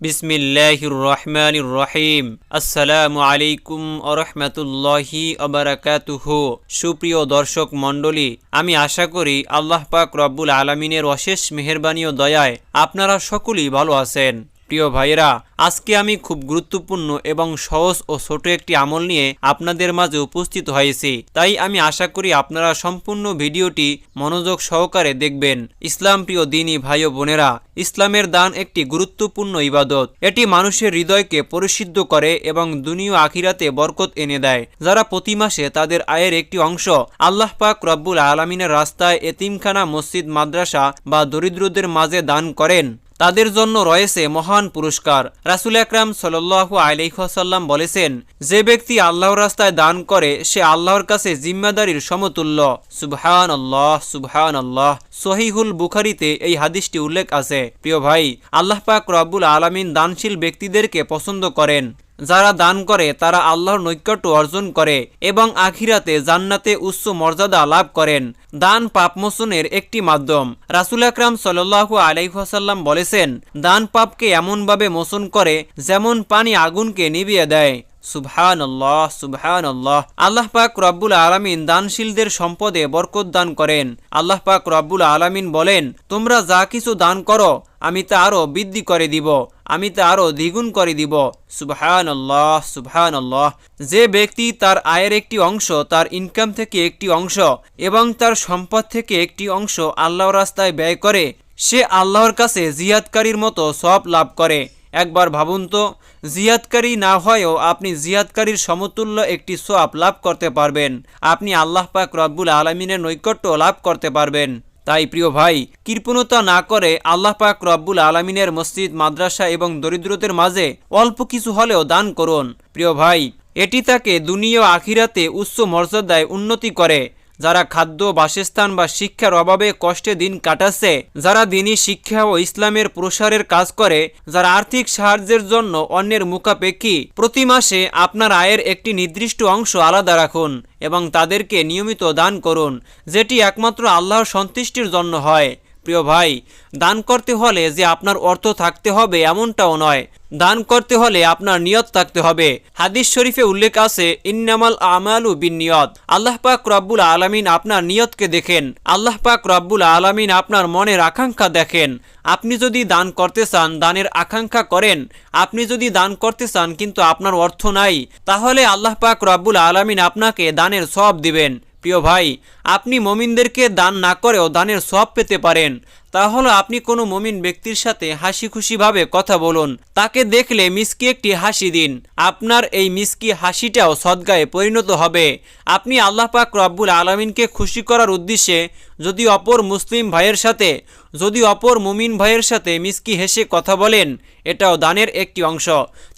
বিসমিল্লাহির রহমানির রহিম আসসালামু আলাইকুম আরহামতুল্লাহি আবরাকাতুহু সুপ্রিয় দর্শক মণ্ডলী, আমি আশা করি আল্লাহ পাক রব্বুল আলমিনের অশেষ মেহরবানি ও দয়ায় আপনারা সকলেই ভালো আছেন। প্রিয় ভাইয়েরা আজকে আমি খুব গুরুত্বপূর্ণ এবং সহজ ও ছোট একটি আমল নিয়ে আপনাদের মাঝে উপস্থিত হয়েছি। তাই আমি আশা করি আপনারা সম্পূর্ণ ভিডিওটি মনোযোগ সহকারে দেখবেন। ইসলাম প্রিয় দিনই ভাই ও বোনেরা, ইসলামের দান একটি গুরুত্বপূর্ণ ইবাদত। এটি মানুষের হৃদয়কে পরিশুদ্ধ করে এবং দুনিয়া আখিরাতে বরকত এনে দেয়। যারা প্রতি মাসে তাদের আয়ের একটি অংশ আল্লাহ পাক রব্বুল আলমিনের রাস্তায় এতিমখানা, মসজিদ, মাদ্রাসা বা দরিদ্রদের মাঝে দান করেন, তাদের জন্য রয়েছে মহান পুরস্কার। রাসুল আকরাম সল্লাহ আলিহাসাল্লাম বলেছেন, যে ব্যক্তি আল্লাহর রাস্তায় দান করে, সে আল্লাহর কাছে জিম্মাদারির সমতুল্য। সুবহান আল্লাহ সুবহান আল্লাহ সহিহুল বুখারিতে এই হাদিসটি উল্লেখ আছে। প্রিয় ভাই, আল্লাহ পাক রব্বুল আলমিন দানশীল ব্যক্তিদেরকে পছন্দ করেন। যারা দান করে, তারা আল্লাহর নৈকট্য অর্জন করে এবং আখিরাতে জান্নাতে উচ্চ মর্যাদা লাভ করেন। দান পাপ পাপমোচনের একটি মাধ্যম। রাসুল আকরাম সাল্লাহু আলাইহাসাল্লাম বলেছেন, দান পাপকে এমনভাবে মোচন করে যেমন পানি আগুনকে নিভিয়ে দেয়। আল্লাহ আল্লাহ পাক রব্বুল আলমিন দানশীলদের সম্পদে বরকত দান করেন। আল্লাহ পাক রব্বুল আলমিন বলেন, তোমরা যা কিছু দান করো আমি তা আরও বৃদ্ধি করে দিব, আমি তা আরও দ্বিগুণ করে দিব। সুবহান আল্লাহ সুবহান আল্লাহ যে ব্যক্তি তার আয়ের একটি অংশ, তার ইনকাম থেকে একটি অংশ এবং তার সম্পদ থেকে একটি অংশ আল্লাহর রাস্তায় ব্যয় করে, সে আল্লাহর কাছে জিয়াদকারীর মতো সব লাভ করে। একবার ভাবুন তো জিয়াদকারী না হয়েও আপনি জিয়াদকারীর সমতুল্য একটি সোয়াব লাভ করতে পারবেন। আপনি আল্লাহ পাক রব্বুল আলমিনের নৈকট্য লাভ করতে পারবেন। তাই প্রিয় ভাই, কৃপণতা না করে আল্লাহ পাক রব্বুল আলমিনের মসজিদ, মাদ্রাসা এবং দরিদ্রদের মাঝে অল্প কিছু হলেও দান করুন। প্রিয় ভাই, এটি তাকে দুনিয়া আখিরাতে উচ্চ মর্যাদায় উন্নতি করে। যারা খাদ্য, বাসস্থান বা শিক্ষার অভাবে কষ্টে দিন কাটাচ্ছে, যারা দিনই শিক্ষা ও ইসলামের প্রসারের কাজ করে, যারা আর্থিক সাহায্যের জন্য অন্যের মুখাপেক্ষী, প্রতি মাসে আপনার আয়ের একটি নির্দিষ্ট অংশ আলাদা রাখুন এবং তাদেরকে নিয়মিত দান করুন, যেটি একমাত্র আল্লাহর সন্তুষ্টির জন্য হয়। প্রিয় ভাই, দান করতে হলে যে আপনার অর্থ থাকতে হবে এমনটাও নয়। দান করতে হলে আপনার নিয়ত থাকতে হবে। হাদিস শরীফে উল্লেখ আছে, ইন্নামাল আমালু বিন নিয়ত আল্লাহ পাক রব্বুল আলমিন আপনার নিয়তকে দেখেন। আল্লাহ পাক রব্বুল আলমিন আপনার মনের আকাঙ্ক্ষা দেখেন। আপনি যদি দান করতে চান, দানের আকাঙ্ক্ষা করেন। আপনি যদি দান করতে চান, কিন্তু আপনার অর্থ নাই, তাহলে আল্লাহ পাক রব্বুল আলমিন আপনাকে দানের সব দিবেন। প্রিয় ভাই আপনি মমিনদেরকে দান না করেও দানের সব পেতে পারেন। তাহলে আপনি কোনো মমিন ব্যক্তির সাথে হাসি খুশিভাবে কথা বলুন। তাকে দেখলে মিসকি একটি হাসি দিন। আপনার এই মিসকি হাসিটাও সদ্গায়ে পরিণত হবে। আপনি আল্লাহ পাক রব্বুল আলমিনকে খুশি করার উদ্দেশ্যে যদি অপর মুসলিম ভাইয়ের সাথে, যদি অপর মুমিন ভাইয়ের সাথে মিসকি হেসে কথা বলেন, এটাও দানের একটি অংশ।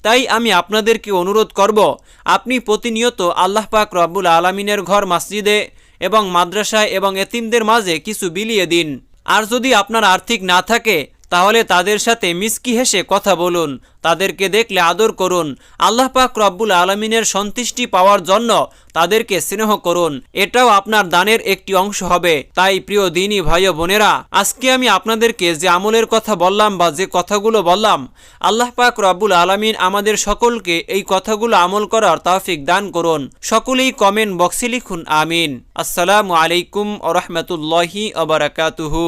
তাই আমি আপনাদেরকে অনুরোধ করব, আপনি প্রতিনিয়ত আল্লাহ পাক রব্বুল আলমিনের ঘর, মসজিদে এবং মাদ্রাসায় এবং এতিমদের মাঝে কিছু বিলিয়ে দিন। আর যদি আপনার আর্থিক না থাকে তাহলে তাদের সাথে মিসকি হেসে কথা বলুন, তাদেরকে দেখলে আদর করুন, আল্লাহ পাক রব্বুল আলমিনের সন্তুষ্টি পাওয়ার জন্য তাদেরকে স্নেহ করুন, এটাও আপনার দানের একটি অংশ হবে। তাই প্রিয় দিনই ভাই বোনেরা, আজকে আমি আপনাদেরকে যে আমলের কথা বললাম বা যে কথাগুলো বললাম, আল্লাহ পাক রব্বুল আলমিন আমাদের সকলকে এই কথাগুলো আমল করার তাফিক দান করুন। সকলেই কমেন্ট বক্সে লিখুন, আমিন। আসসালামু আলাইকুম আ রহমতুল্লাহি আবরাকাতুহু